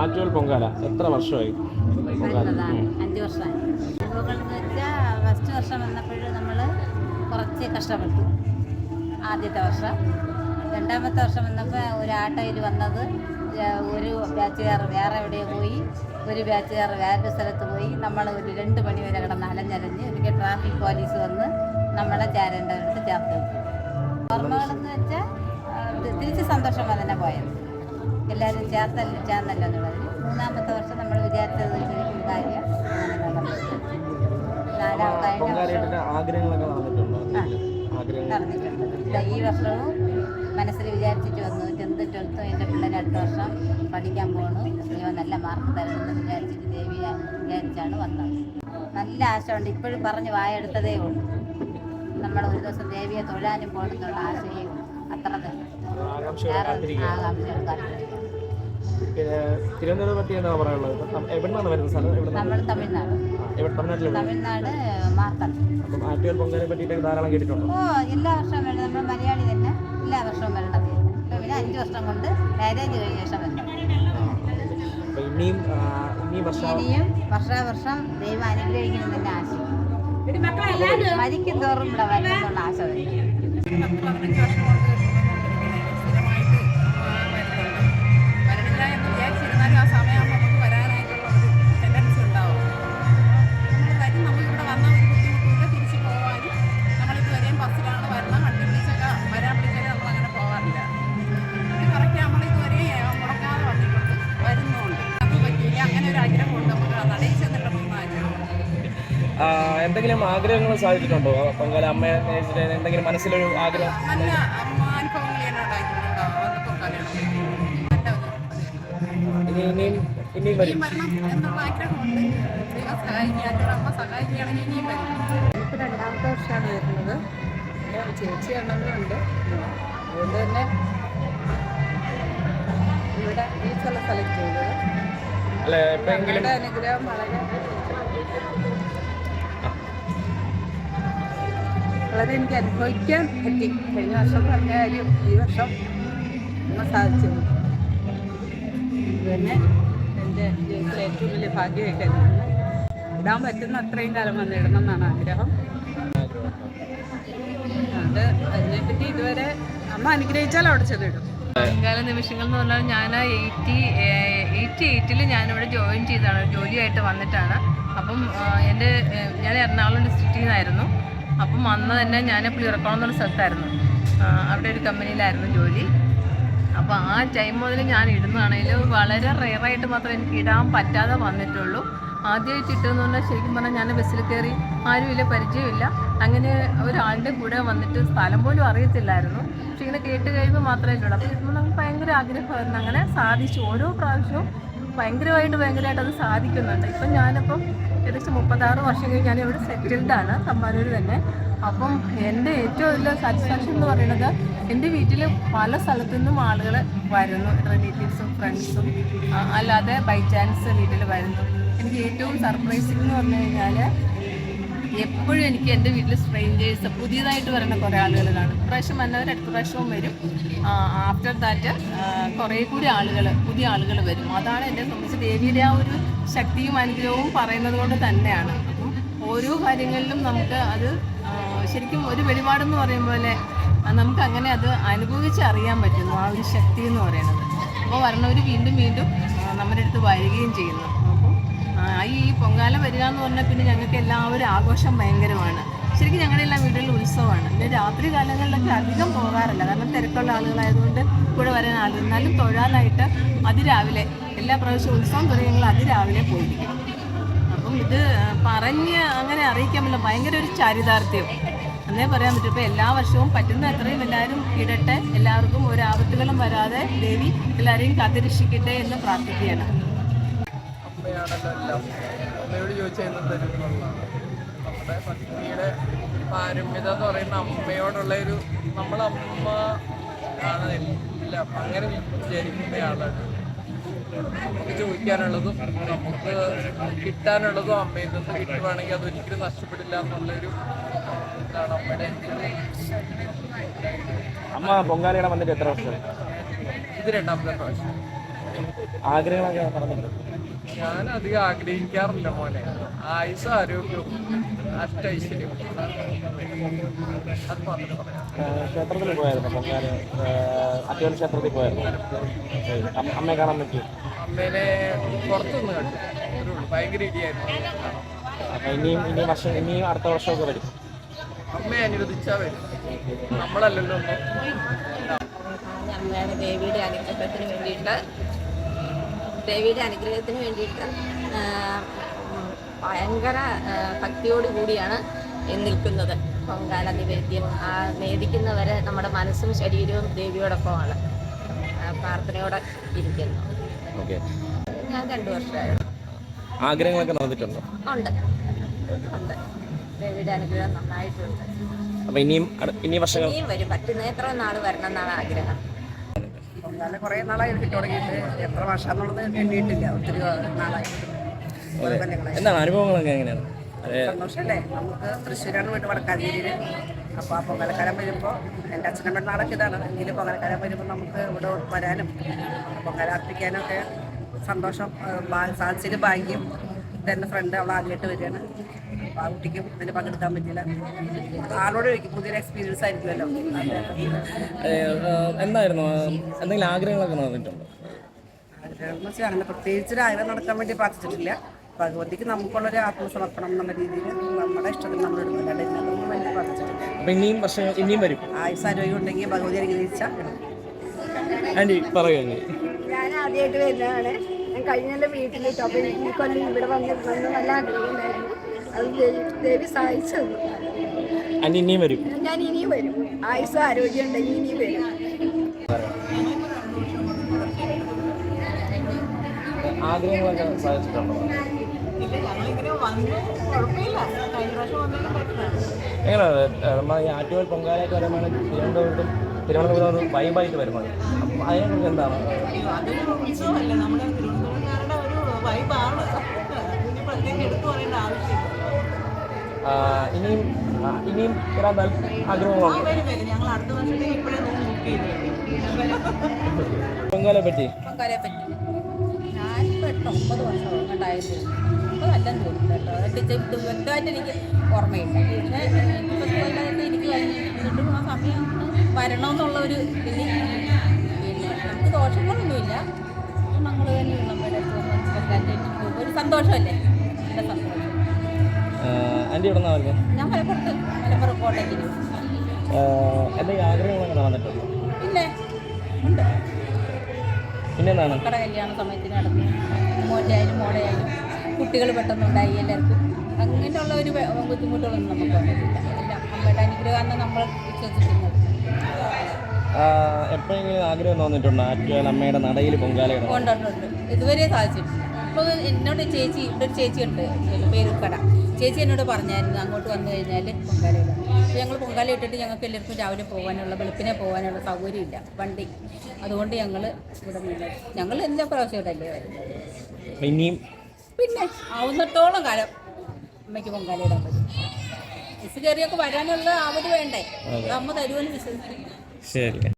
ആറ്റുവൽ പൊങ്കാല. എത്ര വർഷമായി? ഫസ്റ്റ് വർഷം വന്നപ്പോൾ നമ്മൾ കുറച്ച് കഷ്ടപ്പെട്ടു. ആദ്യത്തെ വർഷം. രണ്ടാമത്തെ വർഷം വന്നപ്പോൾ ഒരു ആട്ടോയിൽ വന്നത് ഒരു ബാച്ചുകാർ വേറെ എവിടെയോ പോയി ഒരു ബാച്ചുകാർ വേറൊരു സ്ഥലത്ത് പോയി. നമ്മൾ ഒരു രണ്ട് മണി വരെ കിടന്ന് അലഞ്ഞലഞ്ഞ് ഒരിക്കൽ ട്രാഫിക് പോലീസ് വന്ന് നമ്മളെ ചേരേണ്ടവർക്ക് ചേർത്ത്. ഓർമ്മകളെന്ന് വെച്ചാൽ തിരിച്ച് സന്തോഷം തന്നെ പോയത്. എല്ലാവരും ചേർത്തല്ല ചേർന്നല്ലോ എന്നുള്ളത് മൂന്നാമത്തെ വർഷം നമ്മൾ വിചാരിച്ചത് ശരിക്കും കാര്യം. നടന്നിട്ടുണ്ടോ? ഈ വർഷവും മനസ്സിൽ വിചാരിച്ചിട്ട് വന്നു. ടെൻത്ത് ട്വൽത്തും എന്റെ പിള്ളേരെ അടുത്ത വർഷം പഠിക്കാൻ പോകണു ദൈവം നല്ല മാർക്ക് തരണമെന്ന് വിചാരിച്ചിട്ട് ദേവി വിചാരിച്ചാണ് വന്നത്. നല്ല ആശയമുണ്ട്. ഇപ്പോഴും പറഞ്ഞ് വായെടുത്തതേ ഉള്ളൂ. നമ്മൾ ഒരു ദിവസം ദേവിയെ തൊഴാനും പോകണമെന്നുള്ള ആശയം അത്ര തന്നെ. ആകാംക്ഷയോടെ പിന്നെ തിരുവനന്തപുരം പറ്റി എന്താ പറയാനുള്ളത് എവിടെ നിന്നാണ് വരുന്നത് സ്ഥലം എവിടെ നമ്മൾ തമിഴ്നാട്. എവിടെ തമിഴ്നാട്ടിലെവിടെ തമിഴ്നാട് മാർത്തം അപ്പം പറ്റിയിട്ട് ധാരാളം കേട്ടിട്ടുണ്ടോ? ഓ എല്ലാ വർഷവും വരണം നമ്മൾ മലയാളി തന്നെ. എല്ലാ വർഷവും വരണം പിന്നെ അഞ്ച് വർഷം കൊണ്ട് മാരേജ് കഴിഞ്ഞ ശേഷം വരണം ഇനിയും ഇനിയും വർഷം ഇനിയും വർഷാവർഷം ദൈവം അനുഗ്രഹിക്കണം തന്നെ ആശയം മരിക്കും തോറും ഇവിടെ വരണം എന്നുള്ള ആശ വരും. ആ സമയമാകുമ്പോൾ നമുക്ക് വരാനായിട്ടുള്ള ഒരു ടെൻഡൻസി ഉണ്ടാവും. നമ്മൾ കാര്യം നമുക്കിവിടെ വന്ന ഒരു ബുദ്ധിമുട്ടില്ല തിരിച്ച് പോകാനും നമ്മളിതുവരെയും ബസ്സിലാണ് വരണം. വണ്ടി വിളിച്ചൊക്കെ വരാൻ വിളിച്ചാൽ നമ്മളങ്ങനെ പോകാറില്ല ഇത് കറക്റ്റ് നമ്മളിതുവരെ മുടക്കാതെ വന്നിട്ടുണ്ട്. വരുന്നുണ്ട്. അത് പറ്റില്ല അങ്ങനെ ഒരു ആഗ്രഹമുണ്ട് നമുക്ക്. നടയിൽ ചെന്നിട്ടൊന്നും ആഗ്രഹം ആ, എന്തെങ്കിലും ആഗ്രഹങ്ങൾ സാധിച്ചിട്ടുണ്ടോ? പൊങ്കാല അമ്മയെ എന്തെങ്കിലും മനസ്സിലൊരു ആഗ്രഹം? നല്ല അനുഭവങ്ങൾ ഞാൻ ഉണ്ടായിട്ടുണ്ടോ? അതൊക്കെ ഇനിയും വരും. രണ്ടാമത്തെ വർഷമാണ് വരുന്നത്. ചേച്ചി എണ്ണങ്ങളുണ്ട് അതുകൊണ്ട് തന്നെ ഇവിടെ ഈ സ്ഥലം സെലക്ട് ചെയ്തത്. അമ്മയുടെ അനുഗ്രഹം വളരെ വളരെ എനിക്ക് അനുഭവിക്കാൻ പറ്റി. കഴിഞ്ഞ വർഷം പറഞ്ഞ കാര്യം ഈ വർഷം സാധിച്ചിരുന്നു സാധിച്ചു. ഇത് തന്നെ എന്റെ ജീവിതത്തിലെ ഏറ്റവും വലിയ ഭാഗ്യമായിട്ട് കരുതുന്നു ഇടാൻ പറ്റുന്ന അത്രയും കാലം വന്നിടണം എന്നാണ് ആഗ്രഹം. അത് അതിനെപ്പറ്റി ഇതുവരെ അമ്മ അനുഗ്രഹിച്ചാൽ അവിടെ ചെന്നിടും. മുൻകാല നിമിഷങ്ങൾ എന്ന് പറഞ്ഞാൽ ഞാൻ എയ്റ്റി എയ്റ്റി എയ്റ്റിൽ ഞാനിവിടെ ജോയിൻ ചെയ്താണ് ജോലിയായിട്ട് വന്നിട്ടാണ്. അപ്പം എന്റെ ഞാൻ എറണാകുളം ഡിസ്ട്രിക്റ്റിൽ നിന്നായിരുന്നു അപ്പം അന്ന് തന്നെ ഞാൻ പുളിയിറക്കണം എന്നുള്ള സ്ഥലത്തായിരുന്നു. അവിടെ ഒരു കമ്പനിയിലായിരുന്നു ജോലി. അപ്പോൾ ആ ടൈം മുതൽ ഞാൻ ഇടുന്നതാണെങ്കിൽ വളരെ റെയറായിട്ട് മാത്രമേ എനിക്ക് ഇടാൻ പറ്റാതെ വന്നിട്ടുള്ളൂ. ആദ്യമായിട്ട് ഇട്ടെന്ന് പറഞ്ഞാൽ ശരിക്കും പറഞ്ഞാൽ ഞാൻ ബസ്സിൽ കയറി ആരുമില്ല പരിചയമില്ല അങ്ങനെ ഒരാളുടെ കൂടെ വന്നിട്ട് സ്ഥലം പോലും അറിയത്തില്ലായിരുന്നു. പക്ഷെ ഇങ്ങനെ കേട്ട് കഴിയുമ്പോൾ മാത്രമേ ഉള്ളൂ അപ്പോൾ ഇരുന്നു നമുക്ക് ഭയങ്കര ആഗ്രഹമായിരുന്നു. അങ്ങനെ സാധിച്ചു. ഓരോ പ്രാവശ്യവും ഭയങ്കരമായിട്ട് ഭയങ്കരമായിട്ട് അത് സാധിക്കുന്നുണ്ട്. ഇപ്പം ഞാനിപ്പം ഏകദേശം മുപ്പത്താറ് വർഷം കഴിഞ്ഞ് ഞാൻ ഇവിടെ സെറ്റിൽഡാണ് തമ്പാനൂർ തന്നെ. അപ്പം എന്റെ ഏറ്റവും വലിയ സാറ്റിസ്ഫാക്ഷൻ എന്ന് പറയുന്നത് എന്റെ വീട്ടിൽ പല സ്ഥലത്തു നിന്നും ആളുകൾ വരുന്നു. റിലേറ്റീവ്സും ഫ്രണ്ട്സും അല്ലാതെ ബൈ ചാൻസ് വീട്ടിൽ വരുന്നു. എനിക്ക് ഏറ്റവും സർപ്രൈസിങ് എന്ന് പറഞ്ഞു കഴിഞ്ഞാൽ എപ്പോഴും എനിക്ക് എന്റെ വീട്ടിൽ സ്ട്രേഞ്ചേഴ്സ് പുതിയതായിട്ട് വരുന്ന കുറേ ആളുകൾ കാണും. പ്രാവശ്യം വന്നവർ അടുത്ത പ്രാവശ്യവും വരും. ആഫ്റ്റർ ദാറ്റ് കുറേ കൂടി ആളുകൾ പുതിയ ആളുകൾ വരും. അതാണ് എന്നെ സംബന്ധിച്ച് ദേവിയുടെ ആ ഒരു ശക്തിയും അനുഗ്രഹവും പറയുന്നത് കൊണ്ട് തന്നെയാണ്. ഓരോ കാര്യങ്ങളിലും നമുക്ക് അത് ശരിക്കും ഒരു വെളിപാടെന്ന് പറയുമ്പോൾ നമുക്ക് അങ്ങനെ അത് അനുഭവിച്ച് അറിയാൻ പറ്റുന്നു ആ ഒരു ശക്തി എന്ന് പറയുന്നത്. അപ്പോൾ വരണവർ വീണ്ടും വീണ്ടും നമ്മുടെ അടുത്ത് വരികയും ചെയ്യുന്നു. അപ്പോൾ ഈ പൊങ്കാല വരിക എന്ന് പറഞ്ഞാൽ പിന്നെ ഞങ്ങൾക്ക് എല്ലാവരും ആഘോഷം ഭയങ്കരമാണ്. ശരിക്കും ഞങ്ങളുടെ എല്ലാം വീടുകളിൽ ഉത്സവമാണ്. പിന്നെ രാത്രി കാലങ്ങളിലൊക്കെ അധികം പോകാറില്ല. കാരണം തിരക്കുള്ള ആളുകളായതുകൊണ്ട് കൂടെ വരാൻ ആളുകൾ. എന്നാലും തൊഴാനായിട്ട് അതിരാവിലെ എല്ലാ പ്രാവശ്യവും ഉത്സവം തുടങ്ങി അതിരാവിലെ പോയിരിക്കും. അപ്പം ഇത് പറഞ്ഞ് അങ്ങനെ അറിയിക്കാൻ പറ്റില്ല. ഭയങ്കര ഒരു ചാരിതാർത്ഥ്യം. എന്നേ പറയാൻ പറ്റും. ഇപ്പം എല്ലാ വർഷവും പറ്റുന്ന അത്രയും എല്ലാവരും ഇടട്ടെ. എല്ലാവർക്കും ഒരു ആപത്തുകളും വരാതെ ദേവി എല്ലാവരെയും കാത്തിരക്ഷിക്കട്ടെ എന്ന് പ്രാർത്ഥിക്കുകയാണ്. അമ്മയോട് ചോദിച്ചാൽ എന്ത് നമ്മുടെ ഭക്തിയുടെ പാരമ്യത എന്ന് പറയുന്ന അമ്മയോടുള്ള ഒരു നമ്മളമ്മ ആണ്. എല്ലാം അങ്ങനെ വിചാരിക്കുന്നയാളാണ് നമുക്ക് ചോദിക്കാനുള്ളതും നമുക്ക് കിട്ടാനുള്ളതും അമ്മയിൽ നിന്ന് കിട്ടുവാണെങ്കിൽ അതൊരിക്കലും നഷ്ടപ്പെടില്ല എന്നുള്ളൊരു അമ്മ പൊങ്കാലയുടെ വന്നിട്ട് എത്ര വർഷം? ഇത് രണ്ടാമത്തെ പ്രാവശ്യം. ആഗ്രഹങ്ങളൊക്കെ ഞാൻ അധികം ആഗ്രഹിക്കാറില്ല മോനെ. ആയുസ് ആരോഗ്യവും. അഷ്ടൈശ്വര്യം അത് ക്ഷേത്രത്തിൽ പോയായിരുന്നു? പൊങ്കാല അച്ഛൻ ക്ഷേത്രത്തിൽ പോയായിരുന്നു? അമ്മ- അമ്മയെ കാണാൻ പറ്റി അമ്മേനെ പുറത്തുനിന്ന് കണ്ടു. ഭയങ്കര ഇടിയായിരുന്നു. അപ്പം ഇനിയും ഇനിയും വർഷം ഇനിയും അടുത്ത വർഷമൊക്കെ വരും. അമ്മയെ അനുവദിച്ചാൽ വരും. നമ്മളല്ലല്ലോ അമ്മയുടെ ദേവിയുടെ അനുഗ്രഹത്തിന് വേണ്ടിയിട്ട്. ദേവിയുടെ അനുഗ്രഹത്തിന് വേണ്ടിയിട്ട് ഭയങ്കര ഭക്തിയോട് കൂടിയാണ് നിൽക്കുന്നത്. പൊങ്കാല നിവേദ്യം ആ നേദിക്കുന്നവരെ നമ്മുടെ മനസ്സും ശരീരവും ദേവിയോടൊപ്പമാണ്. പ്രാർത്ഥനയോടെ ഇരിക്കുന്നു. ഓക്കെ. ഞാൻ രണ്ടു വർഷമായിരുന്നു ആഗ്രഹങ്ങളൊക്കെ നടന്നിട്ടുണ്ടോ? ഉണ്ട്. ഉണ്ട്. ദേവിയുടെ അനുഗ്രഹം നന്നായിട്ടുണ്ട്. അപ്പം ഇനിയും ഇനി വർഷങ്ങൾ ഇനിയും വരും. പറ്റുന്ന എത്ര നാൾ വരണം എന്നാണ് ആഗ്രഹം. കുറേ നാളായി എനിക്ക് തുടങ്ങിയിട്ട്. എത്ര വർഷമെന്നുള്ളത് എണ്ണിയിട്ടില്ല. ഒത്തിരി നാളായി. എന്താണ് അനുഭവങ്ങളൊക്കെ എങ്ങനെയാണ്? അതെ. സന്തോഷമല്ലേ നമുക്ക് തൃശ്ശൂരാണ് വീട് വടക്കാഞ്ചേരിയിൽ അപ്പോൾ ആ പൊങ്കലക്കാലം വരുമ്പോൾ എന്റെ അച്ഛനമ്മ നാടൊക്കെ ഇതാണ്. എങ്കിലും പൊങ്കലക്കാലം വരുമ്പോൾ നമുക്ക് ഇവിടെ വരാനും പൊങ്കല ഒക്കെ സന്തോഷം. സാധിച്ചതിൽ ഭാഗ്യം. ഇതെന്റെ ഫ്രണ്ട് അവൾ ആദ്യമായിട്ട് വരികയാണ്. അപ്പോൾ ആ കുട്ടിക്കും ഇതിന് പങ്കെടുക്കാൻ പറ്റില്ല. ആളോട് ചോദിക്കും പുതിയൊരു എക്സ്പീരിയൻസ് ആയിരിക്കുമല്ലോ. എന്തായിരുന്നു? എന്തെങ്കിലും ആഗ്രഹങ്ങളൊക്കെ നടന്നിട്ടുണ്ടോ? ആഗ്രഹം എന്ന് വെച്ചാൽ അങ്ങനെ പ്രത്യേകിച്ചൊരു ആഗ്രഹം നടക്കാൻ വേണ്ടി പ്രാർത്ഥിച്ചിട്ടില്ല. ഭഗവതിക്ക് നമുക്കുള്ളൊരു ആത്മസമർപ്പണം എന്നുള്ള രീതിയിൽ നമ്മുടെ ഇഷ്ടത്തിന് നമ്മൾ വേണ്ടി പ്രാർത്ഥിച്ചിട്ടില്ല. ഇനിയും വരും. ആയുസ് ആരോഗ്യം ഉണ്ടെങ്കിൽ ഭഗവതി അനുഗ്രഹിച്ചാൽ ആന്റി പറയുക ഞാൻ ആദ്യമായിട്ട് വരുന്നതാണ്. ഞാൻ കഴിഞ്ഞ വീട്ടിലിട്ട് അപ്പം ഈ കൊല്ലം ഇവിടെ വന്നിരുന്നു നല്ല ആഗ്രഹമുണ്ടായിരുന്നു. അത് ദേവി ദേവി സഹായിച്ചു തന്നു ആന്റി ഇനിയും വരും? ഞാൻ ഇനിയും വരും. ആയുസ് ആരോഗ്യം ഉണ്ടെങ്കിൽ ഇനിയും വരും. ആഗ്രഹങ്ങളൊക്കെ സാധിച്ചിട്ടുണ്ടോ എങ്ങനെയാണ് നമ്മൾ ഈ ആറ്റുകാൽ പൊങ്കാലയൊക്കെ വരുമ്പോൾ തിരുവനന്തപുരത്തും തിരുവനന്തപുരം വൈബായിട്ട് വരുമ്പോൾ അപ്പം അതിനെക്കുറിച്ച് എന്താണ് അതൊരു ഉത്സവമല്ലേ നമ്മുടെ തിരുവനന്തപുരംകാരുടെ ഒരു വൈബാണ് ഇതിന് പ്രത്യേകം എടുത്തു പറയേണ്ട ആവശ്യമില്ല. ആ, ഇനിയും ഇനിയും വരാൻ താല്പര്യം ആഗ്രഹങ്ങളുണ്ട് വരും വരും. ഞങ്ങൾ അടുത്ത വർഷത്തേക്ക് ഇപ്പോഴേ ബുക്ക് ചെയ്തു പൊങ്കാലെ പറ്റി? പൊങ്കാലയെ പറ്റി. ഞാനിപ്പോൾ എട്ട് ഒമ്പത് വർഷം ഉണ്ടായിരുന്നു ഇപ്പോൾ നല്ലതെന്ന് തോന്നുന്നു കേട്ടോ. അതൊക്കെ ഇത് വ്യക്തമായിട്ട് എനിക്ക് ഓർമ്മയില്ല. പക്ഷേ ഇപ്പോൾ സ്കൂളിലൊക്കെ എനിക്ക് കഴിഞ്ഞിട്ടും ആ സമയം വരണമെന്നുള്ള ഒരു ഇതിൽ പിന്നെ നമുക്ക് ദോഷങ്ങളൊന്നുമില്ല. നമ്മൾ തന്നെ നമ്മുടെ അടുത്ത് ഒരു സന്തോഷമല്ലേ നല്ല സന്തോഷം ആന്റി ഇവിടെ നിന്നാണ് ഞാൻ മലപ്പുറത്ത് മലപ്പുറം കോട്ടയ്ക്ക് എന്തെങ്കിലും ആഗ്രഹങ്ങൾ നടന്നിട്ടുണ്ടോ പിന്നെ ഉണ്ട്. പിന്നെ എന്താണ് മക്കളുടെ കല്യാണ സമയത്തിന് നടന്നു മോന്റെ ആയാലും മോളെ ആയാലും കുട്ടികൾ പെട്ടെന്നുണ്ടായി എല്ലാവർക്കും. അങ്ങനെയുള്ള ഒരു ബുദ്ധിമുട്ടുകളൊന്നും നമുക്ക് വന്നിട്ടില്ല. എല്ലാം അമ്മയുടെ അനുഗ്രഹമാണ് നമ്മൾ വിശ്വസിക്കുന്നത്. എപ്പോഴെങ്കിലും ആഗ്രഹം തോന്നിയിട്ടുണ്ടോ? ആറ്റുകാൽ അമ്മയുടെ നടയിൽ പൊങ്കാല ഇതുവരെ സാധിച്ചിട്ടുണ്ട് അപ്പോൾ എന്നോട് ചേച്ചി ഇവിടെ ഒരു ചേച്ചി ഉണ്ട്. പേരുക്കട ചേച്ചി എന്നോട് പറഞ്ഞായിരുന്നു അങ്ങോട്ട് വന്നു കഴിഞ്ഞാൽ പൊങ്കാല ഇടാം അപ്പോൾ ഞങ്ങൾ പൊങ്കാല ഇട്ടിട്ട് ഞങ്ങൾക്ക് എല്ലാവർക്കും രാവിലെ പോകാനുള്ള വെളുപ്പിനെ പോകാനുള്ള സൗകര്യമില്ല വണ്ടി. അതുകൊണ്ട് ഞങ്ങൾ ഇവിടെ നിന്ന്. ഞങ്ങൾ എല്ലാ പ്രാവശ്യം ഇടല്ലേ വരുന്നത്. ഇനിയും? പിന്നെ ആവുന്നിടത്തോളം കാലം അമ്മയ്ക്ക് പൊങ്കാല ഇടാൻ പറ്റും. ബസ് കയറിയൊക്കെ വരാനുള്ള ആവത് വേണ്ടേ? അമ്മ തരുമെന്ന് വിശ്വസിക്കുന്നു. 谢谢